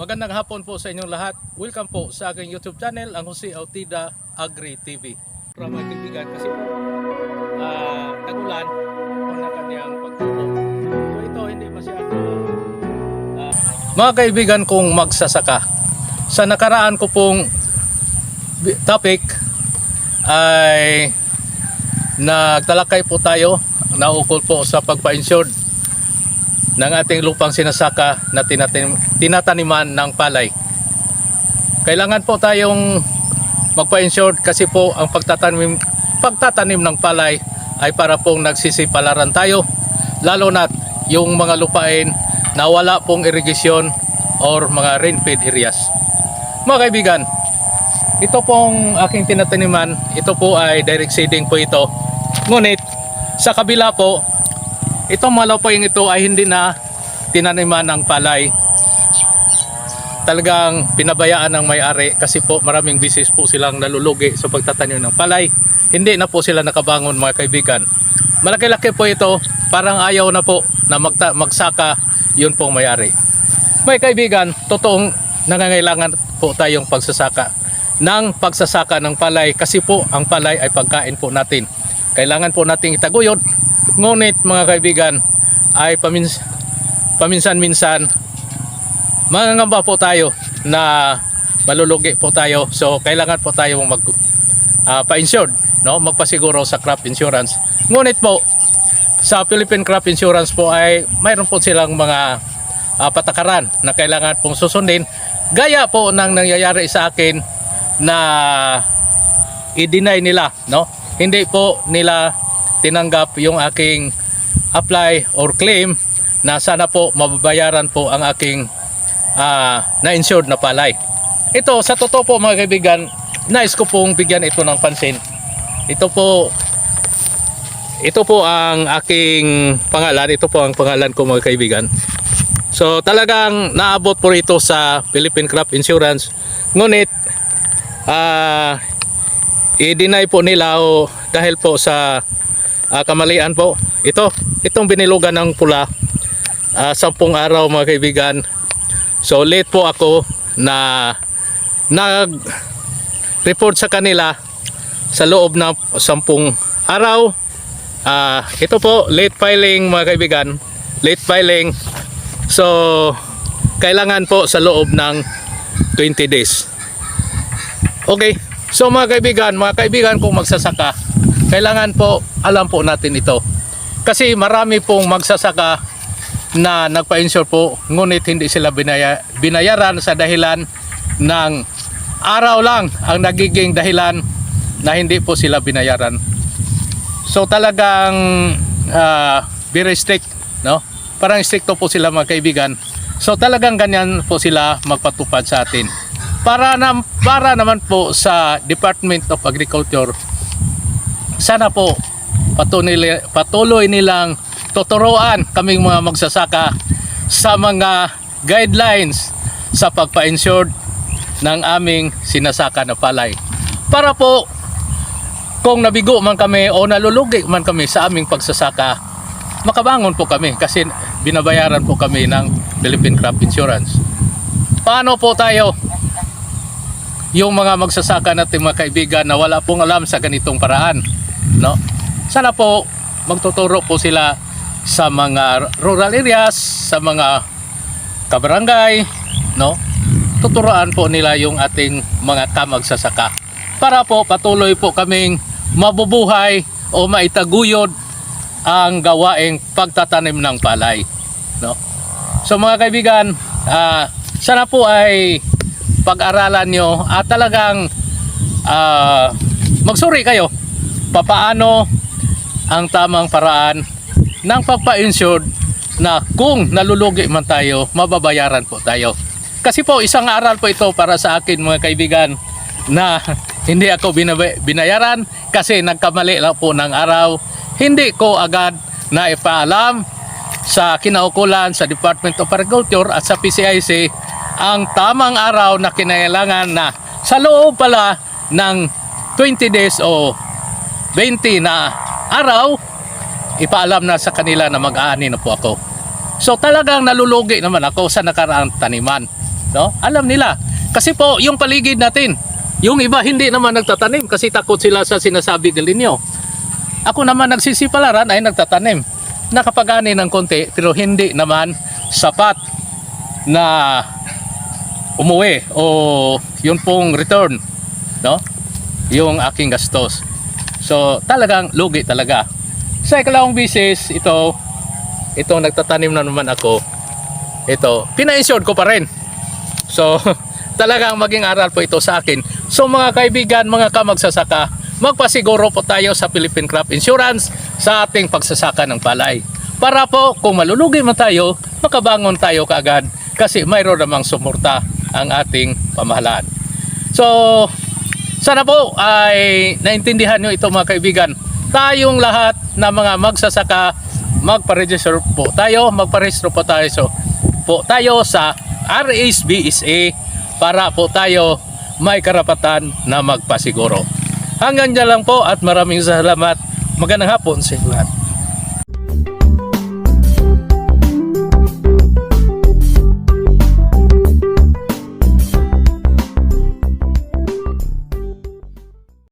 Magandang hapon po sa inyong lahat. Welcome po sa aking YouTube channel, ang Jose Autida Agri TV. Para mga kaibigan, kasi po, ah, tagulan po na kanyang pagtubo. So ito, hindi masyado. ah, mga kaibigan kong magsasaka, sa nakaraan ko pong topic ay nagtalakay po tayo, naukol po sa pagpa-insured ng ating lupang sinasaka na tinataniman ng palay. Kailangan po tayong magpa-insured kasi po ang pagtatanim, pagtatanim ng palay ay para pong nagsisipalaran tayo lalo na yung mga lupain na wala pong irigasyon or mga rain-fed areas. Mga kaibigan, ito pong aking tinataniman, ito po ay direct seeding po ito. Ngunit sa kabila po, Itong malupayang ito ay hindi na tinaniman ng palay. Talagang pinabayaan ng may-ari kasi po maraming bisis po silang nalulugi sa pagtatanim ng palay. Hindi na po sila nakabangon mga kaibigan. Malaki-laki po ito, parang ayaw na po na magta- magsaka yun pong may-ari. May kaibigan, totoong nangangailangan po tayong pagsasaka ng pagsasaka ng palay kasi po ang palay ay pagkain po natin. Kailangan po nating itaguyod Ngunit mga kaibigan ay pamins paminsan-minsan mangangamba po tayo na malulugi po tayo. So kailangan po tayo mag ah, pa-insured, no? Magpasiguro sa crop insurance. Ngunit po sa Philippine Crop Insurance po ay mayroon po silang mga ah, patakaran na kailangan pong susundin. Gaya po ng nangyayari sa akin na i-deny nila, no? Hindi po nila tinanggap yung aking apply or claim na sana po mababayaran po ang aking ah, na-insured na palay. Ito, sa totoo po mga kaibigan, nais ko pong bigyan ito ng pansin. Ito po, ito po ang aking pangalan. Ito po ang pangalan ko mga kaibigan. So talagang naabot po ito sa Philippine Crop Insurance. Ngunit, ah, i-deny po nila o dahil po sa ah, kamalian po. Ito, itong binilugan ng pula, ah, sampung araw mga kaibigan. So late po ako na nag-report sa kanila sa loob ng sampung araw. Ah, ito po, late filing mga kaibigan. Late filing. So, kailangan po sa loob ng 20 days. Okay. So mga kaibigan, mga kaibigan kung magsasaka, kailangan po alam po natin ito. Kasi marami pong magsasaka na nagpa-insure po ngunit hindi sila binaya, binayaran sa dahilan ng araw lang ang nagiging dahilan na hindi po sila binayaran. So talagang ah, very strict, no? Parang stricto po sila mga kaibigan. So talagang ganyan po sila magpatupad sa atin. Para na, para naman po sa Department of Agriculture sana po patuloy, patuloy nilang tuturuan kaming mga magsasaka sa mga guidelines sa pagpa-insured ng aming sinasaka na palay. Para po kung nabigo man kami o nalulugi man kami sa aming pagsasaka, makabangon po kami kasi binabayaran po kami ng Philippine Crop Insurance. Paano po tayo yung mga magsasaka natin mga kaibigan na wala pong alam sa ganitong paraan, no? Sana po magtuturo po sila sa mga rural areas, sa mga kabarangay, no? Tuturuan po nila yung ating mga kamagsasaka para po patuloy po kaming mabubuhay o maitaguyod ang gawaing pagtatanim ng palay, no? So mga kaibigan, ah, sana po ay pag-aralan nyo at talagang ah, magsuri kayo papaano ang tamang paraan ng pagpa-insured na kung nalulugi man tayo, mababayaran po tayo. Kasi po isang aral po ito para sa akin mga kaibigan na hindi ako binayaran kasi nagkamali lang po ng araw. Hindi ko agad na ipaalam sa kinaukulan sa Department of Agriculture at sa PCIC ang tamang araw na kinailangan na sa loob pala ng 20 days o 20 na araw, ipaalam na sa kanila na mag-aani na po ako. So talagang nalulugi naman ako sa nakaraang taniman. No? Alam nila. Kasi po, yung paligid natin, yung iba hindi naman nagtatanim kasi takot sila sa sinasabi del ninyo. Ako naman nagsisipalaran ay nagtatanim. Nakapagani ng konti pero hindi naman sapat na umuwi o yun pong return. No? Yung aking gastos. So talagang lugi talaga. Sa ikalawang bisis, ito, ito nagtatanim na naman ako. Ito, pina-insured ko pa rin. So, talagang maging aral po ito sa akin. So mga kaibigan, mga kamagsasaka, magpasiguro po tayo sa Philippine Crop Insurance sa ating pagsasaka ng palay. Para po, kung malulugi man tayo, makabangon tayo kaagad kasi mayroon namang sumurta ang ating pamahalaan. So, sana po ay naintindihan nyo ito mga kaibigan. Tayong lahat na mga magsasaka, magpa-register po tayo, magpa-register po tayo, so, po tayo sa RHBSA para po tayo may karapatan na magpasiguro. Hanggang dyan lang po at maraming salamat. Magandang hapon sa lahat.